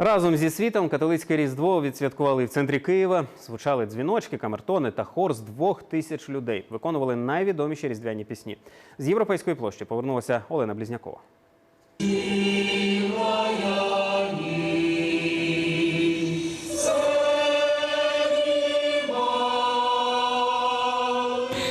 Разом зі світом католицьке різдво відсвяткували в центрі Києва. Звучали дзвіночки, камертони та хор з двох тисяч людей. Виконували найвідоміші різдвяні пісні. З європейської площі повернулася Олена Блізнякова.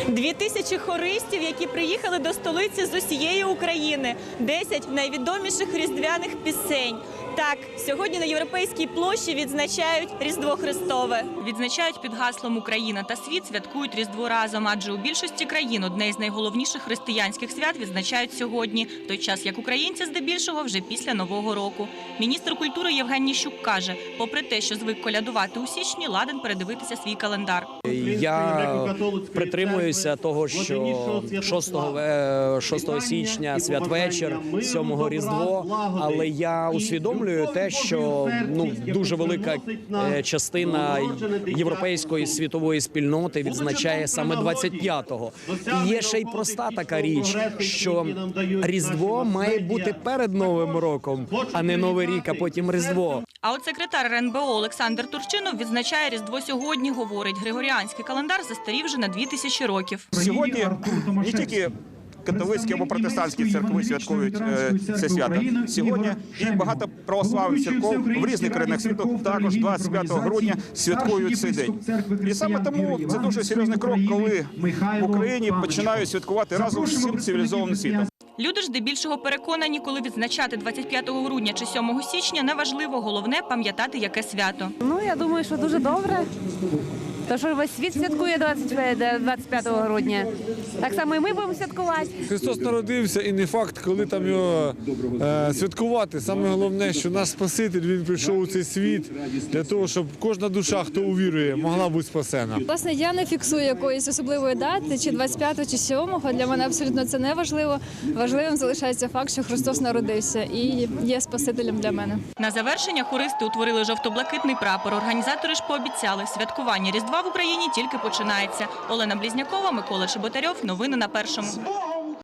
Дві тисячі хористів, які приїхали до столиці з усієї України. Десять найвідоміших різдвяних пісень. Так, сьогодні на європейській площі відзначають Різдво Христове. Відзначають під гаслом Україна та світ святкують Різдво разом, адже у більшості країн одне із найголовніших християнських свят відзначають сьогодні, в той час як українці здебільшого вже після нового року. Міністр культури Євген Ніщук каже, попри те, що звик колядувати у січні, ладен передивитися свій календар. Я притримуюся того, що 6, ве- 6 січня святвечір, 7 Різдво, але я усвідомлюю те, що ну дуже велика е, частина європейської світової спільноти відзначає саме 25-го. І є ще й проста така річ, що Різдво має бути перед Новим роком, а не Новий рік, а потім Різдво. А от секретар РНБО Олександр Турчинов відзначає Різдво сьогодні. Говорить, григоріанський календар застарів вже на дві тисячі років. Сьогодні не тільки католицькі або протестантські церкви святкують е, це свято. Сьогодні і багато православних церков в різних країнах світу також 25 грудня святкують цей день. І саме тому це дуже серйозний крок, коли в Україні починають святкувати разом з всім цивілізованим світом. Люди ж здебільшого переконані, коли відзначати 25 грудня чи 7 січня, неважливо, головне пам'ятати, яке свято. Ну, я думаю, що дуже добре. То, що весь світ святкує 25 25 грудня. Так само і ми будемо святкувати. Христос народився, і не факт, коли там його е, святкувати. Саме головне, що наш Спаситель він прийшов у цей світ для того, щоб кожна душа, хто увірує, могла бути спасена. Власне, я не фіксую якоїсь особливої дати, чи 25 чи 7 Для мене абсолютно це не важливо. Важливим залишається факт, що Христос народився і є Спасителем для мене. На завершення хористи утворили жовто-блакитний прапор. Організатори ж пообіцяли, святкування Різдва в Україні тільки починається. Олена Блізнякова, Микола Чеботарьов. Новини на першому.